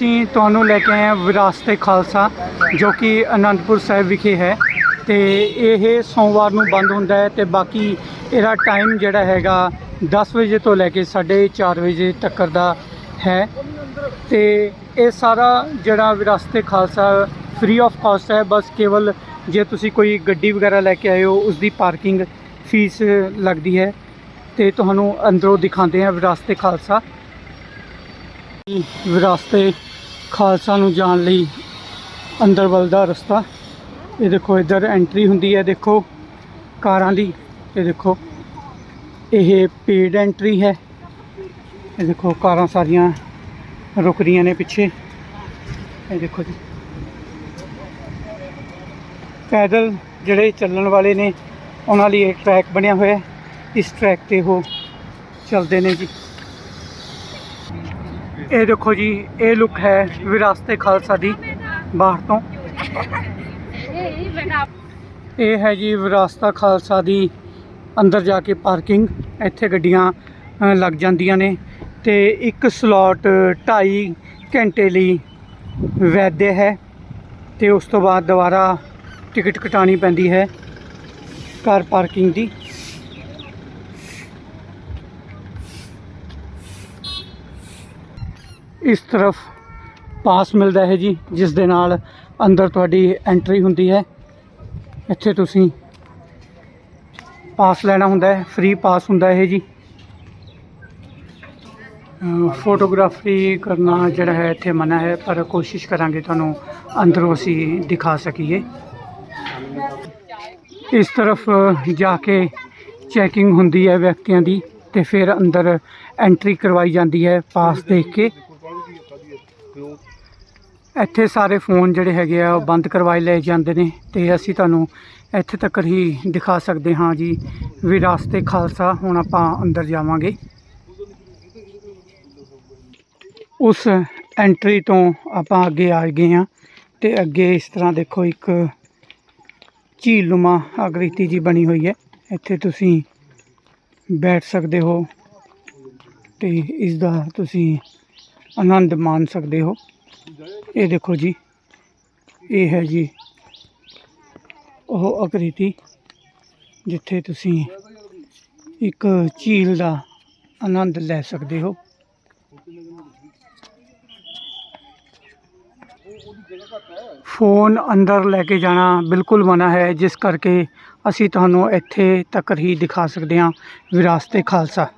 ਅਸੀਂ ਤੁਹਾਨੂੰ ਲੈ ਕੇ ਆਏ ਹਾਂ ਵਿਰਾਸਤ ਖਾਲਸਾ, ਜੋ ਕਿ ਅਨੰਦਪੁਰ ਸਾਹਿਬ ਵਿਖੇ ਹੈ। ਤੇ ਇਹ ਸੋਮਵਾਰ ਨੂੰ ਬੰਦ ਹੁੰਦਾ ਹੈ ਤੇ ਬਾਕੀ ਇਹਦਾ ਟਾਈਮ ਜਿਹੜਾ ਹੈਗਾ 10 ਵਜੇ ਤੋਂ ਲੈ ਕੇ 4:30 ਵਜੇ ਤੱਕ ਦਾ ਹੈ। ਤੇ ਇਹ ਸਾਰਾ ਜਿਹੜਾ ਵਿਰਾਸਤ ਖਾਲਸਾ ਫ੍ਰੀ ਆਫ ਕਾਸਟ ਹੈ, ਬਸ ਕੇਵਲ ਜੇ ਤੁਸੀਂ ਕੋਈ ਗੱਡੀ ਵਗੈਰਾ ਲੈ ਕੇ ਆਏ ਹੋ ਉਸ ਦੀ ਪਾਰਕਿੰਗ ਫੀਸ ਲੱਗਦੀ ਹੈ। ਤੇ ਤੁਹਾਨੂੰ ਅੰਦਰੋਂ ਦਿਖਾਉਂਦੇ ਹਾਂ ਵਿਰਾਸਤ ਖਾਲਸਾ। ਵਿਰਾਸਤ ਖਾਲਸਾ ਨੂੰ ਜਾਣ ਲਈ ਅੰਦਰ ਵੱਲ ਦਾ ਰਸਤਾ। ਇਹ ਦੇਖੋ, ਇੱਧਰ ਐਂਟਰੀ ਹੁੰਦੀ ਹੈ, ਦੇਖੋ, ਕਾਰਾਂ ਦੀ। ਇਹ ਦੇਖੋ, ਇਹ ਪੇਡ ਐਂਟਰੀ ਹੈ। ਇਹ ਦੇਖੋ, ਕਾਰਾਂ ਸਾਰੀਆਂ ਰੁਕ ਰਹੀਆਂ ਨੇ ਪਿੱਛੇ। ਇਹ ਦੇਖੋ ਜੀ। ਪੈਦਲ ਜਿਹੜੇ ਚੱਲਣ ਵਾਲੇ ਨੇ, ਉਹਨਾਂ ਲਈ ਇਹ ਟਰੈਕ ਬਣਿਆ ਹੋਇਆ ਇਸ ਟਰੈਕ ਤੇ ਉਹ ਚੱਲਦੇ ਨੇ ਜੀ। ਇਹ ਦੇਖੋ ਜੀ, ਇਹ ਲੁੱਕ ਹੈ ਵਿਰਾਸਤੇ ਖਾਲਸਾ ਦੀ, ਬਾਹਰ ਤੋਂ। ਇਹ ਹੈ ਜੀ ਵਿਰਾਸਤਾ ਖਾਲਸਾ ਦੀ, ਅੰਦਰ ਜਾ ਕੇ ਪਾਰਕਿੰਗ, ਇੱਥੇ ਗੱਡੀਆਂ ਲੱਗ ਜਾਂਦੀਆਂ ਨੇ। ਤੇ ਇੱਕ ਸਲੋਟ 2.5 ਘੰਟੇ ਲਈ ਵੈਧ ਹੈ, ਤੇ ਉਸ ਤੋਂ ਬਾਅਦ ਦੁਬਾਰਾ ਟਿਕਟ ਕਟਾਣੀ ਪੈਂਦੀ ਹੈ ਕਾਰ ਪਾਰਕਿੰਗ ਦੀ। ਇਸ ਤਰਫ ਪਾਸ ਮਿਲਦਾ ਹੈ ਜੀ, ਜਿਸ ਦੇ ਨਾਲ ਅੰਦਰ ਤੁਹਾਡੀ ਐਂਟਰੀ ਹੁੰਦੀ ਹੈ। ਇੱਥੇ ਤੁਸੀਂ ਪਾਸ ਲੈਣਾ ਹੁੰਦਾ ਹੈ ਫ੍ਰੀ ਪਾਸ ਹੁੰਦਾ ਹੈ ਜੀ। ਫੋਟੋਗ੍ਰਾਫੀ ਕਰਨਾ ਜਿਹੜਾ ਹੈ ਇੱਥੇ ਮਨਾ ਹੈ, ਪਰ ਕੋਸ਼ਿਸ਼ ਕਰਾਂਗੇ ਤੁਹਾਨੂੰ ਅੰਦਰੋਂ ਅਸੀਂ ਦਿਖਾ ਸਕੀਏ। ਇਸ ਤਰਫ ਜਾ ਕੇ ਚੈਕਿੰਗ ਹੁੰਦੀ ਹੈ ਵਿਅਕਤੀਆਂ ਦੀ, ਤੇ ਫਿਰ ਅੰਦਰ ਐਂਟਰੀ ਕਰਵਾਈ ਜਾਂਦੀ ਹੈ ਪਾਸ ਦੇਖ ਕੇ। ਇੱਥੇ ਸਾਰੇ ਫੋਨ ਜਿਹੜੇ ਹੈਗੇ ਆ, ਉਹ ਬੰਦ ਕਰਵਾਏ ਲਏ ਜਾਂਦੇ ਨੇ ਤੇ ਅਸੀਂ ਤੁਹਾਨੂੰ ਇੱਥੇ ਤੱਕ ਹੀ ਦਿਖਾ ਸਕਦੇ ਹਾਂ ਜੀ। ਵਿਰਾਸਤੇ ਖਾਲਸਾ, ਹੁਣ ਆਪਾਂ ਅੰਦਰ ਜਾਵਾਂਗੇ। ਉਸ ਐਂਟਰੀ ਤੋਂ ਆਪਾਂ ਅੱਗੇ ਆ ਗਏ ਹਾਂ ਤੇ ਅੱਗੇ ਇਸ ਤਰ੍ਹਾਂ ਦੇਖੋ ਇੱਕ ਝੀਲ ਨੁਮਾ ਆਕ੍ਰਿਤੀ ਜੀ ਬਣੀ ਹੋਈ ਹੈ। ਇੱਥੇ ਤੁਸੀਂ ਬੈਠ ਸਕਦੇ ਹੋ ਤੇ ਇਸ ਦਾ ਤੁਸੀਂ ਆਨੰਦ ਮਾਣ ਸਕਦੇ ਹੋ। ਇਹ ਦੇਖੋ ਜੀ, ਇਹ ਹੈ ਜੀ ਉਹ ਆਕ੍ਰਿਤੀ, ਜਿੱਥੇ ਤੁਸੀਂ ਇੱਕ ਝੀਲ ਦਾ ਆਨੰਦ ਲੈ ਸਕਦੇ ਹੋ। ਫੋਨ ਅੰਦਰ ਲੈ ਕੇ ਜਾਣਾ ਬਿਲਕੁਲ ਮਨਾ ਹੈ, ਜਿਸ ਕਰਕੇ ਅਸੀਂ ਤੁਹਾਨੂੰ ਇੱਥੇ ਤੱਕ ਹੀ ਦਿਖਾ ਸਕਦੇ ਹਾਂ ਵਿਰਾਸਤੇ ਖਾਲਸਾ।